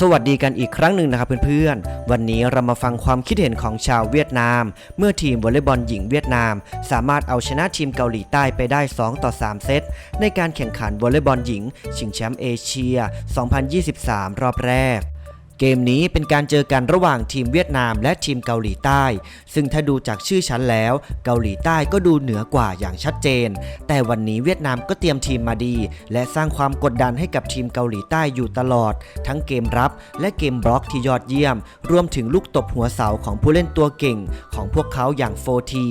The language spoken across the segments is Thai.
สวัสดีกันอีกครั้งหนึ่งนะครับเพื่อนๆ วันนี้เรามาฟังความคิดเห็นของชาวเวียดนาม เมื่อทีมวอลเลย์บอลหญิงเวียดนาม สามารถเอาชนะทีมเกาหลีใต้ไปได้ 2 ต่อ 3 เซต ในการแข่งขันวอลเลย์บอลหญิง ชิงแชมป์เอเชีย 2023 รอบแรก เกมนี้เป็นการเจอกันระหว่างทีมเวียดนามและทีมเกาหลีใต้ ซึ่งถ้าดูจากชื่อชั้นแล้ว เกาหลีใต้ก็ดูเหนือกว่าอย่างชัดเจน แต่วันนี้เวียดนามก็เตรียมทีมมาดี และสร้างความกดดันให้กับทีมเกาหลีใต้อยู่ตลอด ทั้งเกมรับและเกมบล็อกที่ยอดเยี่ยม รวมถึงลูกตบหัวเสาของผู้เล่นตัวเก่ง ของพวกเขาอย่างโฟที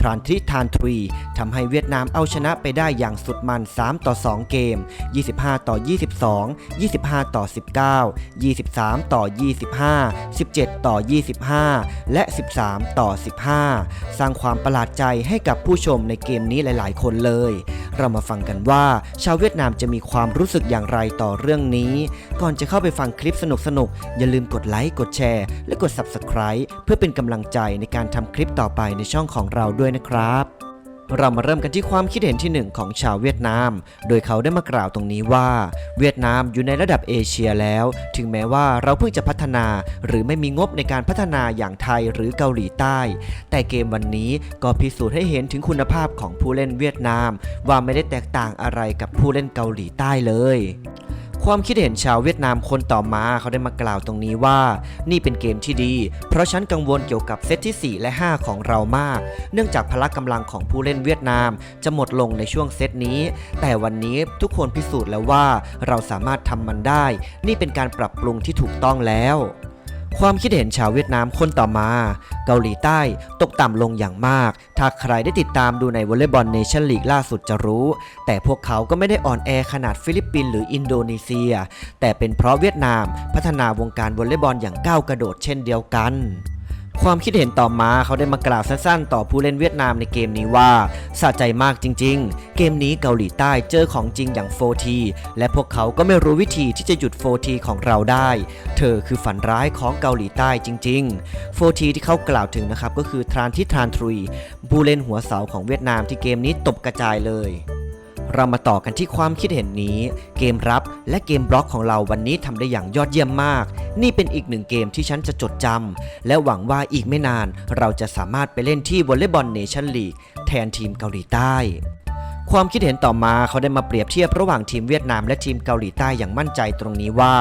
ทรานทริทานทรีทำให้เวียดนามเอาชนะไปได้อย่างสุดมัน3ต่อ2 เกม 25 ต่อ 22 25 ต่อ 19 23ต่อ 25 17 ต่อ 25 และ 13 ต่อ 15 สร้างความประหลาดใจให้กับผู้ชมในเกมนี้หลาย ๆ คนเลย เรามาฟังกันว่า ชาวเวียดนามจะมีความรู้สึกอย่างไรต่อเรื่องนี้ ก่อนจะเข้าไปฟังคลิปสนุก ๆ อย่าลืมกดไลค์ กดแชร์ และกด Subscribe เพื่อเป็นกำลังใจในการทำคลิปต่อไปในช่องของเราด้วยนะครับ เรามาเริ่มกันที่ความคิดเห็นที่หนึ่งของชาวเวียดนาม โดยเขาได้มากล่าวตรงนี้ว่า เวียดนามอยู่ในระดับเอเชียแล้ว ถึงแม้ว่าเราเพิ่งจะพัฒนา หรือไม่มีงบในการพัฒนาอย่างไทยหรือเกาหลีใต้ แต่เกมวันนี้ก็พิสูจน์ให้เห็นถึงคุณภาพของผู้เล่นเวียดนาม ว่าไม่ได้แตกต่างอะไรกับผู้เล่นเกาหลีใต้เลย ความคิดเห็นชาวเวียดนามคนต่อมาเขาได้มากล่าวตรงนี้ว่า นี่เป็นเกมที่ดี เพราะฉันกังวลเกี่ยวกับเซตที่ 4 และ 5 ของเรามาก เนื่องจากพละกำลังของผู้เล่นเวียดนาม จะหมดลงในช่วงเซตนี้ แต่วันนี้ทุกคนพิสูจน์แล้วว่าเราสามารถทำมันได้ นี่เป็นการปรับปรุงที่ถูกต้องแล้ว ความคิดเห็นชาวเวียดนามคนต่อมา เกาหลีใต้ตกต่ำลงอย่างมาก ถ้าใครได้ติดตามดูในวอลเลย์บอลเนชั่นลีกล่าสุดจะรู้ แต่พวกเขาก็ไม่ได้อ่อนแอขนาดฟิลิปปินส์หรืออินโดนีเซีย แต่เป็นเพราะเวียดนามพัฒนาวงการวอลเลย์บอลอย่างก้าวกระโดดเช่นเดียวกัน ความคิดเห็นต่อมาเขาได้มากล่าวสั้นๆ ต่อผู้เล่นเวียดนามในเกมนี้ว่าสะใจมากจริงๆ เกมนี้เกาหลีใต้เจอของจริงอย่างโฟทีและพวกเขาก็ไม่รู้วิธีที่จะหยุดโฟทีของเราได้ เธอคือฝันร้ายของเกาหลีใต้จริงๆโฟทีที่เขากล่าวถึงนะครับก็คือทรานทิทรานทรีผู้เล่นหัวเสาของเวียดนามที่เกมนี้ตบกระจายเลย เรามาต่อกันที่ความคิดเห็นนี้ เกมรับและเกมบล็อกของเราวันนี้ทำได้อย่างยอดเยี่ยมมาก นี่เป็นอีกหนึ่งเกมที่ฉันจะจดจำและหวังว่าอีกไม่นาน เราจะสามารถไปเล่นที่วอลเลย์บอลเนชั่นลีกแทนทีมเกาหลีใต้ ความคิดเห็นต่อมาเขาได้มาเปรียบเทียบระหว่างทีมเวียดนามและทีมเกาหลีใต้อย่างมั่นใจตรงนี้ว่า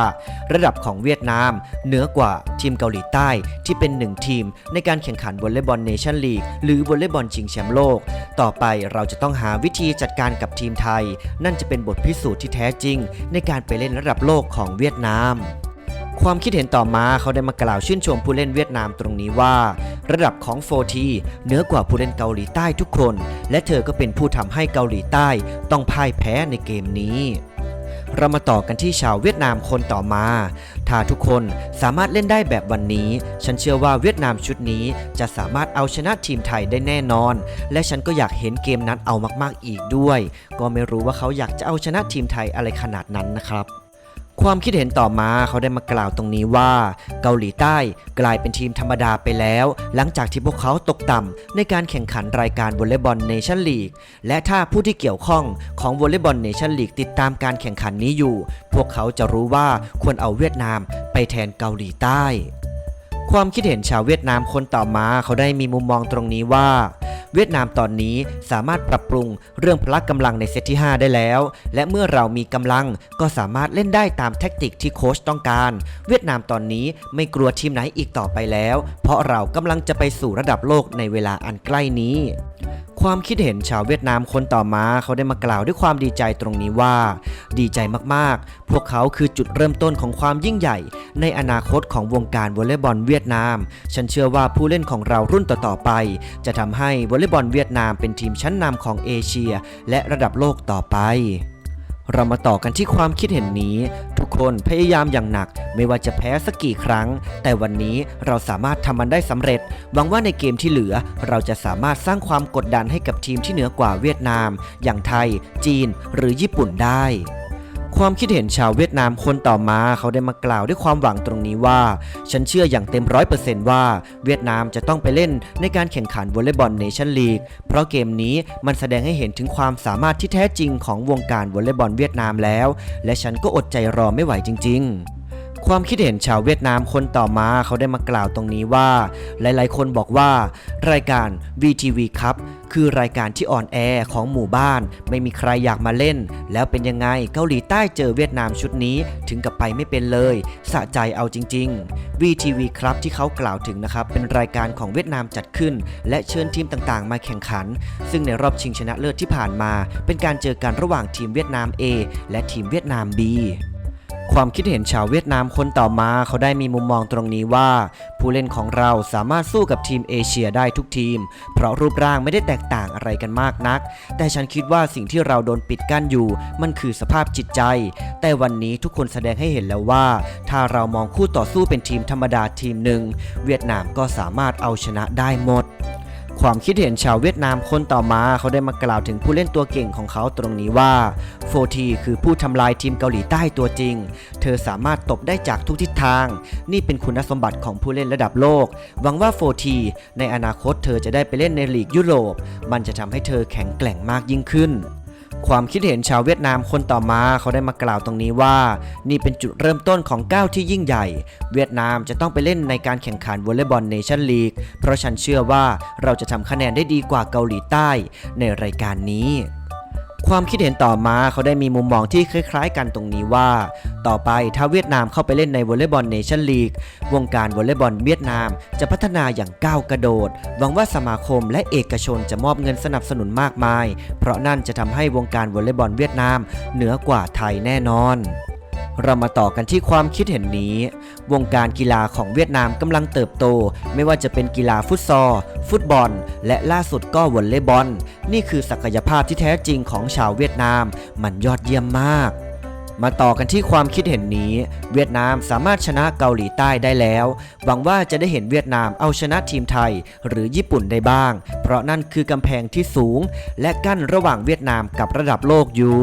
ระดับของเวียดนาม เหนือกว่าทีมเกาหลีใต้ที่เป็นหนึ่งทีม ในการแข่งขันวอลเลย์บอลเนชั่นลีกหรือวอลเลย์บอลชิงแชมป์โลก ต่อไปเราจะต้องหาวิธีจัดการกับทีมไทย นั่นจะเป็นบทพิสูจน์ที่แท้จริง ในการไปเล่นระดับโลกของเวียดนาม ความคิดเห็นต่อมาเขาได้มากล่าวชื่นชมผู้เล่นเวียดนามตรงนี้ว่า ระดับของโฟทีเหนือกว่าผู้เล่นเกาหลีใต้ทุกคน และเธอก็เป็นผู้ทำให้เกาหลีใต้ ต้องพ่ายแพ้ในเกมนี้เรามาต่อกันที่ชาวเวียดนามคนต่อมา ถ้าทุกคนสามารถเล่นได้แบบวันนี้ ฉันเชื่อว่าเวียดนามชุดนี้จะสามารถเอาชนะทีมไทยได้แน่นอน และฉันก็อยากเห็นเกมนั้นเอามากๆอีกด้วย ก็ไม่รู้ว่าเขาอยากจะเอาชนะทีมไทยอะไรขนาดนั้นนะครับ ความคิดเห็นต่อมาเขาได้มากล่าวตรงนี้ว่า เกาหลีใต้กลายเป็นทีมธรรมดาไปแล้ว หลังจากที่พวกเขาตกต่ำในการแข่งขันรายการวอลเลย์บอลเนชั่นลีกและถ้าผู้ที่เกี่ยวข้องของวอลเลย์บอลเนชั่นลีกติดตามการแข่งขันนี้อยู่ พวกเขาจะรู้ว่าควรเอาเวียดนามไปแทนเกาหลีใต้ ความคิดเห็นชาวเวียดนามคนต่อมาเขาได้มีมุมมองตรงนี้ว่า เวียดนามตอนนี้สามารถปรับปรุงเรื่องพละกำลังในเซตที่ 5 ได้แล้ว และเมื่อเรามีกำลังก็สามารถเล่นได้ตามแทคติกที่โค้ชต้องการ เวียดนามตอนนี้ไม่กลัวทีมไหนอีกต่อไปแล้ว เพราะเรากำลังจะไปสู่ระดับโลกในเวลาอันใกล้นี้ ความคิดเห็นชาวเวียดนามคนต่อมาเขาได้มากล่าวด้วยความดีใจตรงนี้ว่า ดีใจมากๆ พวกเขาคือจุดเริ่มต้นของความยิ่งใหญ่ ในอนาคตของวงการวอลเลย์บอลเวียดนาม ฉันเชื่อว่าผู้เล่นของเรารุ่นต่อๆไป จะทำให้วอลเลย์บอลเวียดนามเป็นทีมชั้นนำของเอเชีย และระดับโลกต่อไป เรามาต่อกันที่ความคิดเห็นนี้ ทุกคนพยายามอย่างหนัก ไม่ว่าจะแพ้สักกี่ครั้ง แต่วันนี้เราสามารถทำมันได้สำเร็จหวังว่าในเกมที่เหลือ เราจะสามารถสร้างความกดดันให้กับทีมที่เหนือกว่าเวียดนาม อย่างไทย จีน หรือญี่ปุ่นได้ ความคิดเห็นชาวเวียดนามคนต่อมาเขาได้มากล่าวด้วยความหวังตรงนี้ว่า ฉันเชื่ออย่างเต็มร้อยเปอร์เซนต์ว่าเวียดนามจะต้องไปเล่นในการแข่งขันวอลเลย์บอลเนชั่นลีกเพราะเกมนี้มันแสดงให้เห็นถึงความสามารถที่แท้จริงของวงการวอลเลย์บอลเวียดนามแล้ว และฉันก็อดใจรอไม่ไหวจริง ๆ ความคิดเห็นชาวเวียดนามคนต่อมาเขาได้มากล่าวตรงนี้ว่า หลายๆ คนบอกว่า รายการ VTV ครับคือรายการที่อ่อนแอของหมู่บ้าน ไม่มีใครอยากมาเล่น แล้วเป็นยังไงเกาหลีใต้เจอเวียดนามชุดนี้ถึงกับไปไม่เป็นเลย สะใจเอาจริง ๆ VTV ครับที่เขากล่าวถึงนะครับ เป็นรายการของเวียดนามจัดขึ้น และเชิญทีมต่างๆ มาแข่งขัน ซึ่งในรอบชิงชนะเลิศที่ผ่านมา เป็นการเจอกันระหว่างทีมเวียดนาม A และทีมเวียดนาม B ความคิดเห็นชาวเวียดนามคนต่อมาเขาได้มีมุมมองตรงนี้ว่า ผู้เล่นของเราสามารถสู้กับทีมเอเชียได้ทุกทีม เพราะรูปร่างไม่ได้แตกต่างอะไรกันมากนัก แต่ฉันคิดว่าสิ่งที่เราโดนปิดกั้นอยู่ มันคือสภาพจิตใจ แต่วันนี้ทุกคนแสดงให้เห็นแล้วว่า ถ้าเรามองคู่ต่อสู้เป็นทีมธรรมดาทีมหนึ่งเวียดนามก็สามารถเอาชนะได้หมด ความคิดเห็นชาวเวียดนามคนต่อมาเขาได้มากล่าวถึงผู้เล่นตัวเก่งของเขาตรงนี้ว่าโฟทีคือผู้ทำลายทีมเกาหลีใต้ตัวจริง เธอสามารถตบได้จากทุกทิศทาง นี่เป็นคุณสมบัติของผู้เล่นระดับโลก หวังว่าโฟทีในอนาคตเธอจะได้ไปเล่นในลีกยุโรป มันจะทำให้เธอแข็งแกร่งมากยิ่งขึ้น ความคิดเห็นชาวเวียดนามคนต่อมาเขาได้มากล่าวตรงนี้ว่า นี่เป็นจุดเริ่มต้นของก้าวที่ยิ่งใหญ่ เวียดนามจะต้องไปเล่นในการแข่งขันวอลเลย์บอลเนชั่นลีกเพราะฉันเชื่อว่าเราจะทำคะแนนได้ดีกว่าเกาหลีใต้ในรายการนี้ ความคิดเห็นต่อมาเขาได้มีมุมมองที่คล้ายๆ กันตรงนี้ว่า ต่อไปถ้าเวียดนามเข้าไปเล่นในวอลเลย์บอลเนชั่นลีกวงการวอลเลย์บอลเวียดนามจะพัฒนาอย่างก้าวกระโดด หวังว่าสมาคมและเอกชนจะมอบเงินสนับสนุนมากมาย เพราะนั่นจะทำให้วงการวอลเลย์บอลเวียดนามเหนือกว่าไทยแน่นอน เรามาต่อกันที่ความคิดเห็นนี้ วงการกีฬาของเวียดนามกำลังเติบโต ไม่ว่าจะเป็นกีฬาฟุตซอล ฟุตบอล และล่าสุดก็วอลเลย์บอล นี่คือศักยภาพที่แท้จริงของชาวเวียดนาม มันยอดเยี่ยมมากมาต่อกันที่ความคิดเห็นนี้ เวียดนามสามารถชนะเกาหลีใต้ได้แล้ว หวังว่าจะได้เห็นเวียดนามเอาชนะทีมไทย หรือญี่ปุ่นได้บ้าง เพราะนั่นคือกำแพงที่สูง และกั้นระหว่างเวียดนามกับระดับโลกอยู่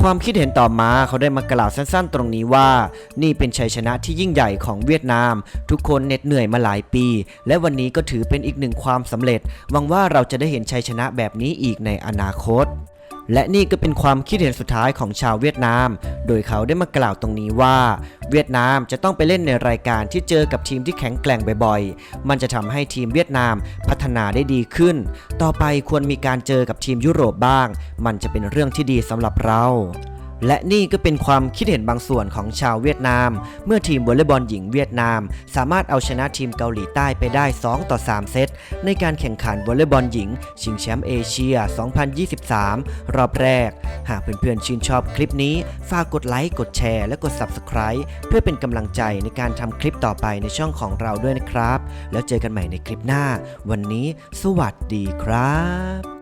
ความคิดเห็นต่อมาเขาได้มากล่าวสั้นๆ ตรงนี้ว่า นี่เป็นชัยชนะที่ยิ่งใหญ่ของเวียดนาม ทุกคนเหน็ดเหนื่อยมาหลายปี และวันนี้ก็ถือเป็นอีกหนึ่งความสำเร็จหวังว่าเราจะได้เห็นชัยชนะแบบนี้อีกในอนาคต และนี่ก็เป็นความคิดเห็นสุดท้ายของชาวเวียดนาม โดยเขาได้มากล่าวตรงนี้ว่า เวียดนามจะต้องไปเล่นในรายการที่เจอกับทีมที่แข็งแกร่งบ่อยๆ มันจะทำให้ทีมเวียดนามพัฒนาได้ดีขึ้น ต่อไปควรมีการเจอกับทีมยุโรปบ้าง มันจะเป็นเรื่องที่ดีสำหรับเรา และนี่ก็เป็นความคิดเห็นบางส่วนของชาวเวียดนาม เมื่อทีมวอลเลย์บอลหญิงเวียดนาม สามารถเอาชนะทีมเกาหลีใต้ไปได้ 2 ต่อ 3 เซต ในการแข่งขันวอลเลย์บอลหญิง ชิงแชมป์เอเชีย 2023 รอบแรก หากเพื่อนๆชื่นชอบคลิปนี้ ฝากกดไลค์ กดแชร์ และกด Subscribe เพื่อเป็นกำลังใจในการทำคลิปต่อไปในช่องของเราด้วยนะครับ แล้วเจอกันใหม่ในคลิปหน้า วันนี้ สวัสดีครับ